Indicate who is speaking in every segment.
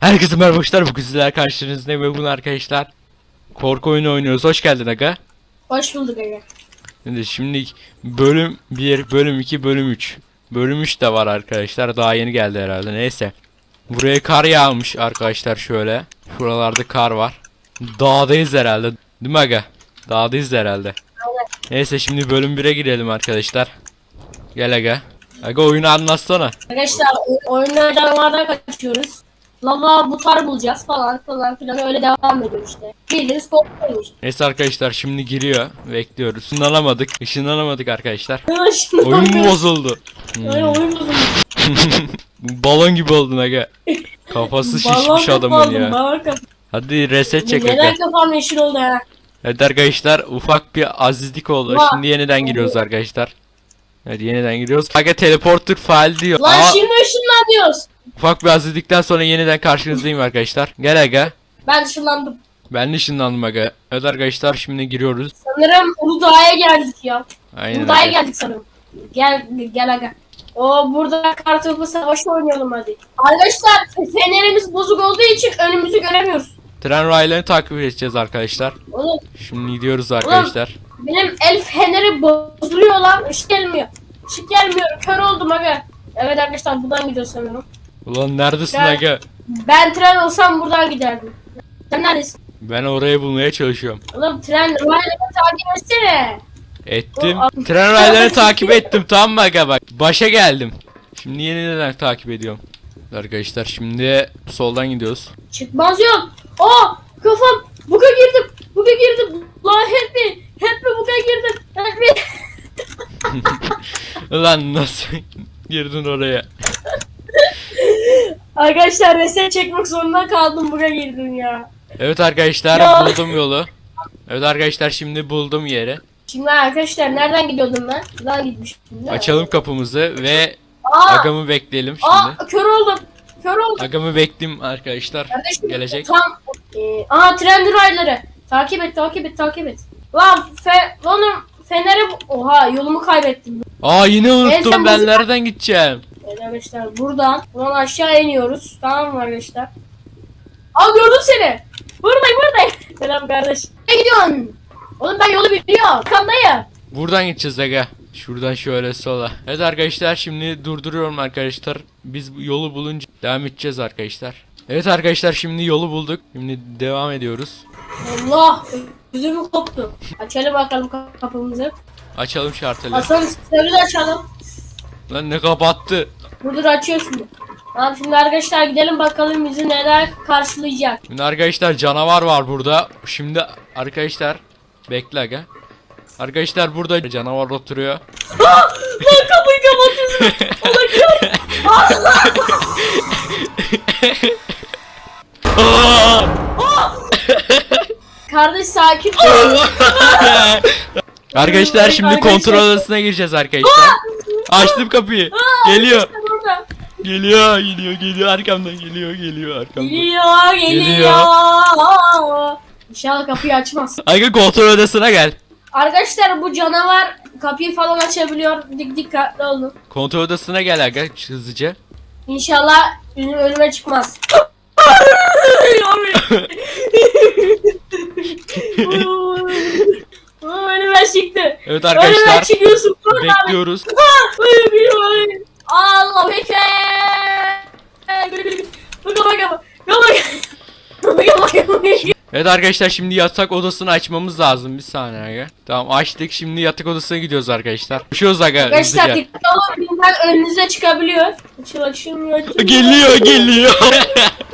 Speaker 1: Herkese merhaba arkadaşlar. Bugün sizler karşınızdayım ve bugün arkadaşlar korku oyunu oynuyoruz. Hoş geldin Aga.
Speaker 2: Hoş bulduk aga.
Speaker 1: Şimdi, şimdi bölüm 1, bölüm 2, bölüm 3. Bölüm 3 de var arkadaşlar. Daha yeni geldi herhalde. Neyse. Buraya kar yağmış arkadaşlar şöyle. Şuralarda kar var. Dağdayız herhalde. Değil mi Aga? Dağdayız herhalde. Neyse şimdi bölüm 1'e girelim arkadaşlar. Gel Aga. Aga oyunu anlatsana.
Speaker 2: Arkadaşlar o- oyunda canavardan kaçıyoruz. Lava butar bulacağız falan falan filan öyle devam ediyor işte. Bildiğiniz korkuyormuş.
Speaker 1: Neyse arkadaşlar şimdi giriyor. Bekliyoruz. Işınlanamadık. Işınlanamadık arkadaşlar. Oyun mu bozuldu?
Speaker 2: Oyun, oyun bozulmuş.
Speaker 1: Balon gibi oldun aga. Kafası şişmiş adamın ya.
Speaker 2: balon.
Speaker 1: Hadi reset çek.
Speaker 2: Neden kafam yeşil oldu ya?
Speaker 1: Evet arkadaşlar ufak bir azizlik oldu.
Speaker 2: Vah.
Speaker 1: Şimdi yeniden giriyoruz arkadaşlar. Evet yeniden giriyoruz. Aga teleporter fail diyor.
Speaker 2: Lan
Speaker 1: Aa,
Speaker 2: şimdi ışınlanıyoruz.
Speaker 1: Ufak bir azizlikten sonra yeniden karşınızdayım arkadaşlar. Gel aga.
Speaker 2: Ben ışınlandım.
Speaker 1: Ben de ışınlandım aga. Evet arkadaşlar şimdi giriyoruz.
Speaker 2: Sanırım Uludağ'a geldik ya.
Speaker 1: Aynen
Speaker 2: Uludağ'a
Speaker 1: aga.
Speaker 2: geldik sanırım. Gel gel aga. O burada kartopu savaşı oynayalım hadi. Arkadaşlar fenerimiz bozuk olduğu için önümüzü göremiyoruz.
Speaker 1: Tren raylarını takip edeceğiz arkadaşlar.
Speaker 2: Oğlum
Speaker 1: Şimdi gidiyoruz arkadaşlar.
Speaker 2: benim el feneri bozuluyor lan. Işık gelmiyor. Işık gelmiyor. Kör oldum aga. Evet arkadaşlar buradan gidiyoruz sanırım.
Speaker 1: Ulan neredesin
Speaker 2: Gel.
Speaker 1: aga?
Speaker 2: Ben tren olsam buradan giderdim. Sen neredesin?
Speaker 1: Ben orayı bulmaya çalışıyorum.
Speaker 2: Oğlum tren raylarını takip etsene.
Speaker 1: Ettim.
Speaker 2: O-
Speaker 1: Tren raylarını takip ettim tamam mı aga bak. Başa geldim. Şimdi yeniden takip ediyorum. Arkadaşlar şimdi soldan gidiyoruz.
Speaker 2: Çıkmaz yok. Aa kafam. Buga girdim. Buga girdim. Lan help me. Help me buga girdim. Help me.
Speaker 1: Ulan nasıl girdin oraya?
Speaker 2: Arkadaşlar reset çekmek zorunda kaldım buga girdim ya.
Speaker 1: Evet arkadaşlar
Speaker 2: Ya.
Speaker 1: buldum yolu. Evet arkadaşlar şimdi buldum yeri.
Speaker 2: Şimdi arkadaşlar nereden gidiyordum ben? Buradan gitmiştim. değil mi?
Speaker 1: Açalım kapımızı ve
Speaker 2: Aa,
Speaker 1: agamı bekleyelim şimdi.
Speaker 2: aa kör oldum. Kör oldum.
Speaker 1: Agamı bekleyeyim arkadaşlar.
Speaker 2: Kardeşim,
Speaker 1: Gelecek.
Speaker 2: Tam. Ee, aa tren rayları. Takip et takip et takip et. Lan fe, oğlum feneri bu- Oha yolumu kaybettim.
Speaker 1: Aa yine unuttum ben nereden gideceğim?
Speaker 2: Evet arkadaşlar buradan buradan aşağı iniyoruz. Tamam mı arkadaşlar? Aa gördüm seni. Buradayım buradayım. Selam kardeş. Ne gidiyorsun? Oğlum ben yolu biliyorum. Kandayım.
Speaker 1: Buradan gideceğiz aga. Şuradan şöyle sola. Evet arkadaşlar şimdi durduruyorum arkadaşlar. Biz yolu bulunca devam edeceğiz arkadaşlar. Evet arkadaşlar şimdi yolu bulduk. Şimdi devam ediyoruz.
Speaker 2: Allah. Yüzümü koptu. Açalım bakalım kapımızı.
Speaker 1: Açalım şarteli.
Speaker 2: Hasan de açalım.
Speaker 1: Lan ne kapattı?
Speaker 2: Burada da açıyor şimdi. Tamam şimdi arkadaşlar gidelim bakalım bizi neler karşılayacak.
Speaker 1: Şimdi arkadaşlar canavar var burada. Şimdi arkadaşlar bekle aga. Arkadaşlar burada canavar oturuyor.
Speaker 2: Lan kapıyı kapatıyorsun.
Speaker 1: Aa!
Speaker 2: Kardeş sakin ol.
Speaker 1: arkadaşlar şimdi
Speaker 2: Arkadaşlar-
Speaker 1: kontrol odasına gireceğiz arkadaşlar. Açtım kapıyı. Geliyor. Geliyor, geliyor, geliyor arkamdan geliyor, geliyor arkamdan.
Speaker 2: Geliyor geliyor. İnşallah kapıyı açmaz.
Speaker 1: Aga kontrol odasına gel.
Speaker 2: Arkadaşlar bu canavar kapıyı falan açabiliyor. Dik dikkatli olun.
Speaker 1: Kontrol odasına gel aga hızlıca.
Speaker 2: İnşallah önü- önüme çıkmaz. önüme çıktı.
Speaker 1: Evet
Speaker 2: Önüme
Speaker 1: arkadaşlar
Speaker 2: çıkıyorsun. buradan.
Speaker 1: bekliyoruz.
Speaker 2: Allah bekler. Bakın bakın. Bakın bakın.
Speaker 1: Evet arkadaşlar şimdi yatak odasını açmamız lazım bir saniye aga. Tamam açtık şimdi yatak odasına gidiyoruz arkadaşlar. Koşuyoruz aga
Speaker 2: Arkadaşlar
Speaker 1: hızlıca.
Speaker 2: dikkatli olun önünüze çıkabiliyor. Açıl açılmıyor. açılmıyor.
Speaker 1: Geliyor geliyor.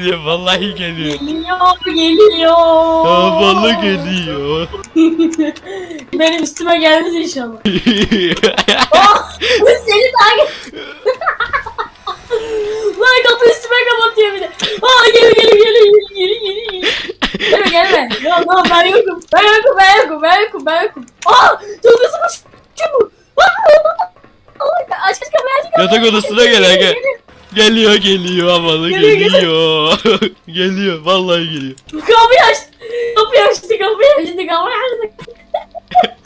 Speaker 1: geliyor vallahi geliyor.
Speaker 2: Geliyor geliyor.
Speaker 1: Aa, vallahi geliyor.
Speaker 2: Benim üstüme gelmez inşallah. Oh, seni takip. Lan kapı üstüme kapatıyor bir de. Aa geliyor geliyor geliyor geliyor geliyor geliyor. Gelme gelme. Yok yok ben yokum. Ben yokum ben yokum ben yokum ben yokum. Aa çok hızlı. Çabuk. Aa, Aç aç kapıyı aç kapıyı.
Speaker 1: yatak odasına gel aga. Geliyor geliyor havalı
Speaker 2: Geliyor,
Speaker 1: geliyor. geliyor vallahi geliyor.
Speaker 2: Kapıyı aç. Kapıyı açtı kapıyı açtı kapıyı açtı.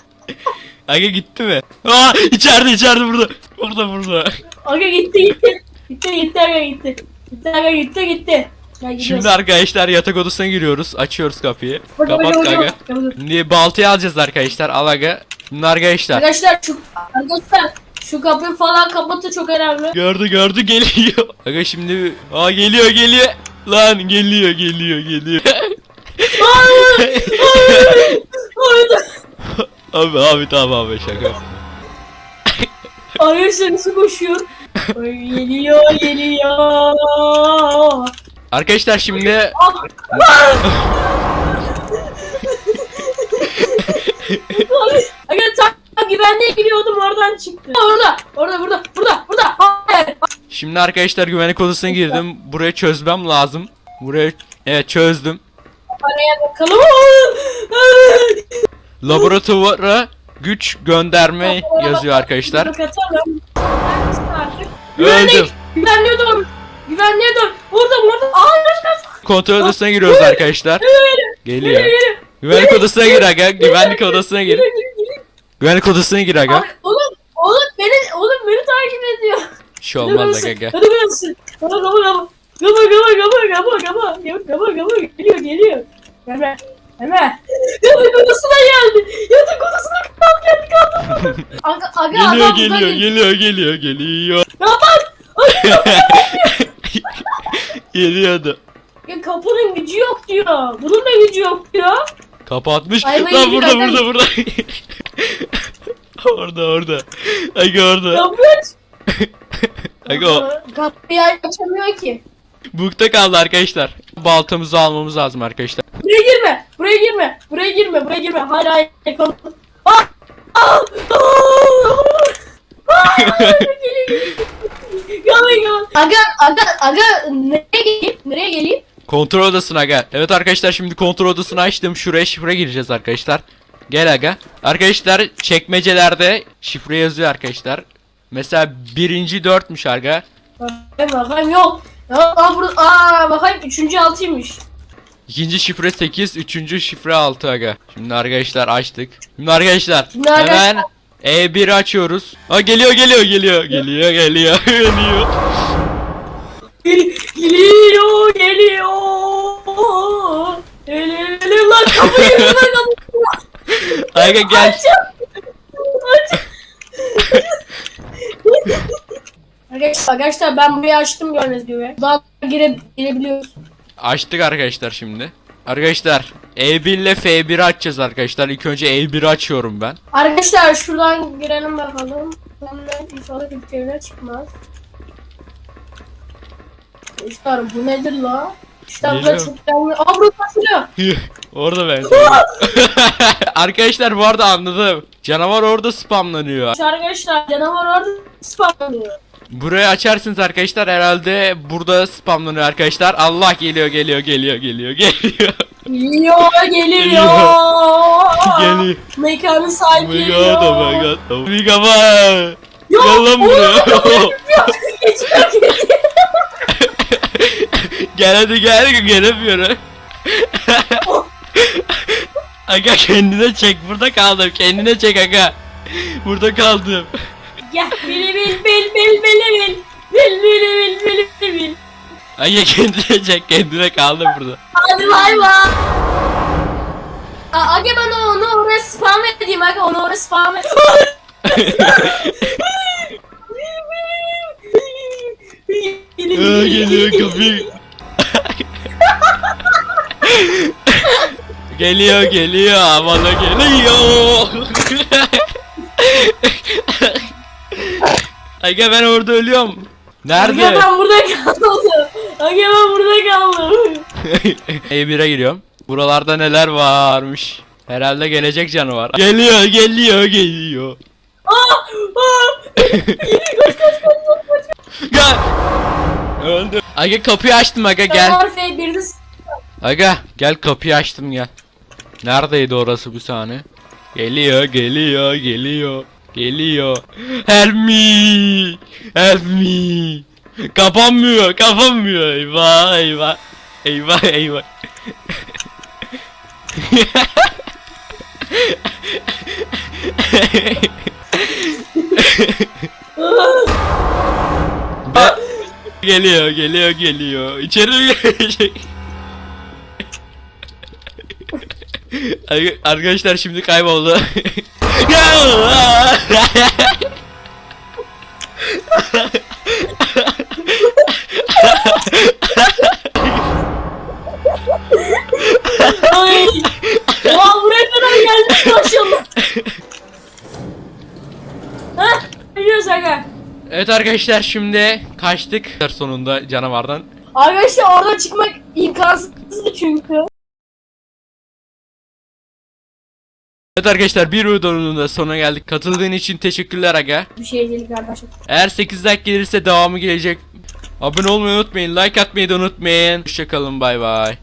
Speaker 1: Aga gitti mi? Aa içeride içeride burada. Burada burada.
Speaker 2: Aga gitti gitti. Gitti gitti aga gitti. Gitti aga gitti gitti. Ya gidiyoruz.
Speaker 1: Şimdi arkadaşlar yatak odasına giriyoruz. Açıyoruz kapıyı.
Speaker 2: Bak, bak,
Speaker 1: Kapat
Speaker 2: bak,
Speaker 1: kanka.
Speaker 2: bak, bak, bak.
Speaker 1: Şimdi baltayı alacağız arkadaşlar. Al aga. Şimdi arkadaşlar.
Speaker 2: Arkadaşlar şu arkadaşlar şu kapıyı falan kapatı çok önemli.
Speaker 1: Gördü gördü geliyor. Aga şimdi aa geliyor geliyor. Lan geliyor geliyor geliyor.
Speaker 2: Hayır. Hayır. Hayır.
Speaker 1: abi abi tamam abi şaka.
Speaker 2: Hayır senesi koşuyor. Ay, geliyor geliyor.
Speaker 1: Arkadaşlar şimdi
Speaker 2: Aga tam güvenliğe giriyordum oradan çıktı. Orada orada burada burada burada. Hayır.
Speaker 1: Şimdi arkadaşlar güvenlik odasına girdim. Burayı çözmem lazım. Burayı evet çözdüm.
Speaker 2: Araya bakalım.
Speaker 1: Laboratuvara güç gönderme yazıyor arkadaşlar.
Speaker 2: Bakalım.
Speaker 1: Öldüm.
Speaker 2: Güvenliğe doğru. Güvenliğe doğru. Burada burada. Kaç.
Speaker 1: Kontrol odasına giriyoruz arkadaşlar. Geliyor. Güvenlik odasına gir aga. Güvenlik odasına gir. Güvenlik odasına gir aga.
Speaker 2: Oğlum oğlum beni oğlum beni takip ediyor.
Speaker 1: Bir şey olmaz aga gel.
Speaker 2: Hadi burası. Gaba gaba gaba. Gaba gaba gaba gaba gaba. Gaba gaba geliyor geliyor. Hemen. Hemen. Yatak odasına geldi. Yatak odasına kaldı geldi kaldı. Aga aga
Speaker 1: Geliyor
Speaker 2: adam
Speaker 1: geliyor
Speaker 2: burada
Speaker 1: geliyor geliyor geliyor.
Speaker 2: Kapat.
Speaker 1: Geliyordu.
Speaker 2: Ya kapının gücü yok diyor. Bunun da gücü yok diyor.
Speaker 1: Kapatmış.
Speaker 2: Ay,
Speaker 1: Lan burada
Speaker 2: aga.
Speaker 1: burada burada. orada orada. Aga orada.
Speaker 2: Kapat.
Speaker 1: Aga o.
Speaker 2: Kapıyı açamıyor ki.
Speaker 1: Bukta kaldı arkadaşlar. Baltamızı almamız lazım arkadaşlar.
Speaker 2: Buraya girme. Buraya girme. Buraya girme. Buraya girme. Hayır hayır. Ah! Ah! Ah! Gel. Aga aga aga nereye geleyim? Nereye geleyim?
Speaker 1: Kontrol odasına gel. Evet arkadaşlar şimdi kontrol odasını açtım. Şuraya şifre gireceğiz arkadaşlar. Gel aga. Arkadaşlar çekmecelerde şifre yazıyor arkadaşlar. Mesela birinci dörtmüş aga.
Speaker 2: Bakayım bakayım yok. Ya, aa, burada, aa bakayım üçüncü altıymış.
Speaker 1: İkinci şifre 8, üçüncü şifre 6 aga. Şimdi arkadaşlar açtık. Şimdi arkadaşlar
Speaker 2: Şimdi arkadaşlar-
Speaker 1: hemen E1'i açıyoruz. Ha geliyor geliyor geliyor geliyor geliyor geliyor.
Speaker 2: Gel- Geliyor geliyor. Geliyor geliyor lan kapıyı lan kapıyı.
Speaker 1: Aga gel.
Speaker 2: Aç. Aç. Arkadaşlar, arkadaşlar ben burayı açtım gördüğünüz gibi. Daha gire, girebiliyoruz.
Speaker 1: Açtık arkadaşlar şimdi. Arkadaşlar E1 ile F1'i açacağız arkadaşlar. İlk önce E1'i açıyorum ben.
Speaker 2: Arkadaşlar şuradan girelim bakalım. Sonra inşallah bir çıkmaz. Arkadaşlar bu nedir la? İşte burada
Speaker 1: Geliyor.
Speaker 2: çok önemli. Aa burada taşıyor.
Speaker 1: orada ben. arkadaşlar bu arada anladım. Canavar orada spamlanıyor.
Speaker 2: Arkadaşlar canavar orada spamlanıyor.
Speaker 1: Burayı açarsınız arkadaşlar herhalde burada spamlanıyor arkadaşlar. Allah geliyor geliyor geliyor geliyor geliyor.
Speaker 2: Geliyor geliyor.
Speaker 1: Oh
Speaker 2: sahibi
Speaker 1: my
Speaker 2: geliyor.
Speaker 1: god oh my god. Oh my god.
Speaker 2: Yok,
Speaker 1: Gel lan buraya.
Speaker 2: Geçiyor geçiyor.
Speaker 1: gel hadi gel gelemiyorum. Aga kendine çek burada kaldım kendine çek aga. Burada kaldım.
Speaker 2: Gel bil bil bil bil bil bil. Bil bil bil bil bil bil.
Speaker 1: Aga kendine çek kendine kaldım burada.
Speaker 2: Hadi bay bay. Aga ben onu oraya spam edeyim aga onu oraya spam et.
Speaker 1: Aa, geliyor kapıyı. geliyor geliyor bana geliyor. Aga ben orada ölüyorum. Nerede?
Speaker 2: Aga ben burada kaldım. Aga ben burada kaldım.
Speaker 1: E1'e giriyorum. Buralarda neler varmış. Herhalde gelecek canavar. Geliyor, geliyor, geliyor.
Speaker 2: Aa! Aa! Koş koş koş koş koş.
Speaker 1: Gel. Öldüm. Aga kapıyı açtım aga gel. Aga gel kapıyı açtım gel. Neredeydi orası bu sahne? Geliyor, geliyor, geliyor. Geliyor. Help me. Help me. Kapanmıyor, kapanmıyor. Eyvah, eyvah. Eyvah, eyvah. Geliyor geliyor geliyor. İçeri girecek. Arkadaşlar şimdi kayboldu. Ya Allah!
Speaker 2: Ay. Ulan buraya kadar gelmiş maşallah. Hah. Biliyoruz aga.
Speaker 1: evet arkadaşlar şimdi kaçtık sonunda canavardan.
Speaker 2: Arkadaşlar oradan çıkmak imkansızdı çünkü.
Speaker 1: Evet arkadaşlar bir videonun da sonuna geldik. Katıldığın için teşekkürler aga.
Speaker 2: Bir şey değil kardeşim.
Speaker 1: Eğer 8 like gelirse devamı gelecek. Abone olmayı unutmayın. Like atmayı da unutmayın. Hoşçakalın bay bay.